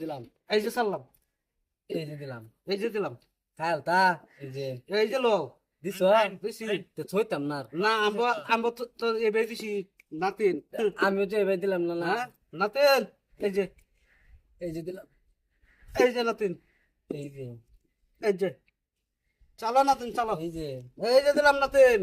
দিলাম। এই যে সারলাম। এই যে দিলাম। এই যে দিলাম। খায়াল তা এই যে। এই যে লো। দিছ? দিছি। তো থইতাম না না আম্ব আম্ব তো তো দিছি নাতিন। আমিও তো এবার দিলাম না না। হ্যাঁ? নাতিন। এই যে এই যে দিলাম। এই যে নাতিন। এই যে। এই যে। চালো নাতিন চালো। এই যে। এই যে দিলাম নাতিন।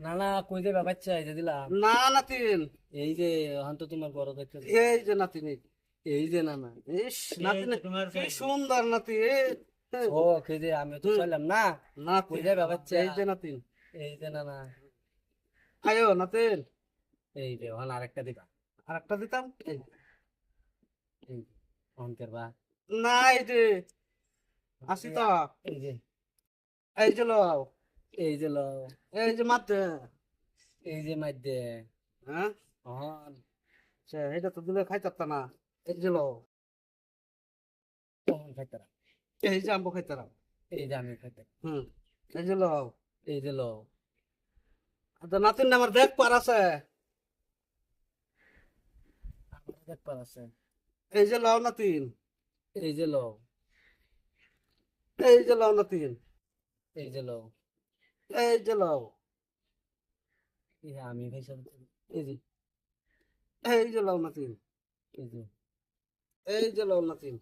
না না কই যাবে বাচ্চা এই যে দিলাম। না নাতিন। এই যে এখন তো তোমার বড় দেখতে এই যে নাতিন এই। যে। এই যে না না। ইস নাতিন কি সুন্দর নাতি ও কে যে আমি তো চাইলাম না। নাতি কই যাবে বাচ্চা এই যে নাতিন এই যে না না। আয়ো নাতিন এই যে এখন আরেকটা দিবা। আর একটা দিতাম? এই যে অঙ্কের না এই যে আসি তো। এই যে। এই যে লও। এই যে লো এই যে মাতে এই যে মাইদে হ্যাঁ? সে এটা তো দিলে খাইতাম না। এই যে লও এই যে আম্ব খাইতাম এই যে আমি খাইতে হুম এই যে লও এই যে লো তো নাতিন আমার দেখ পার আছে আমার দেখবার আছে এই যে লও নাতিন এই যে লো এই যে লও নাতিন এই যে লো এই যে লও আমি খাইছিলাম এই যে এই যে লও নাতিন এই যে এই যে লও নাতিন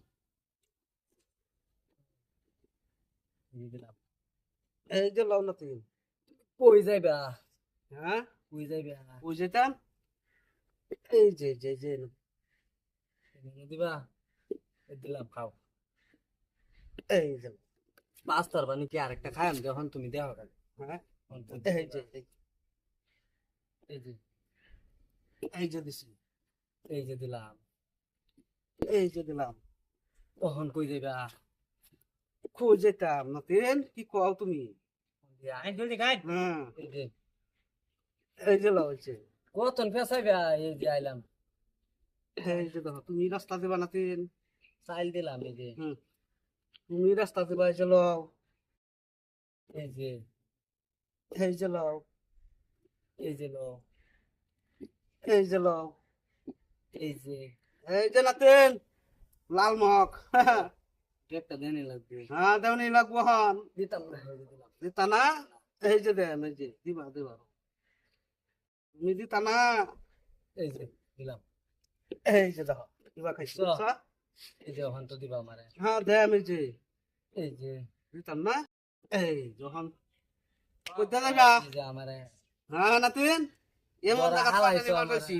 এই যে লও নাতিন কই যাইবা? হ্যাঁ? কই যাইবা? ওই যেতাম এই যে যে যে দিবা? এই দিলাম খাও। এই যে। পাঁচ তার বানি কি আরেকটা খাইম যখন তুমি দেওয়া খালি হ্যাঁ? এই যে এই- এই যে। এই যে দিছি। এই যে দিলাম। এই যে দিলাম। তখন কই যাইবা? খুঁজ যেতাম নাতিন কি কও তুমি? আই জলদি খাই হ্যাঁ। এই যে। এই যে লও এই কতন ফেসাইবা এই যে আইলাম। এই যে দেখো তুমি রাস্তা দিবা নাতিন চাইল দিলাম এই যে। তুমি রাস্তা দিবা এই যে লও। এই যে। এই যে লও। এই যে লো এই যে লও। এই যে। এই যে নাতিন লাল মহক। একটা দেনি লাগবে। হ্যাঁ দেওনি লাগবো হন। দিতাম না এই দিতা না? এই যে দেন এই যে দিবা দিবা। তুমি দিতা না? এই যে দিলাম। এই যে দেখো দিবা খাইছো। এই যে ওখান তো দিবা আমারে। হ্যাঁ দেম এই যে। এই যে। দিতাম না? এই যখন কোথা যাবা আমারে। হ্যাঁ নাতিন। এমন হালাইছো পাঠাইছি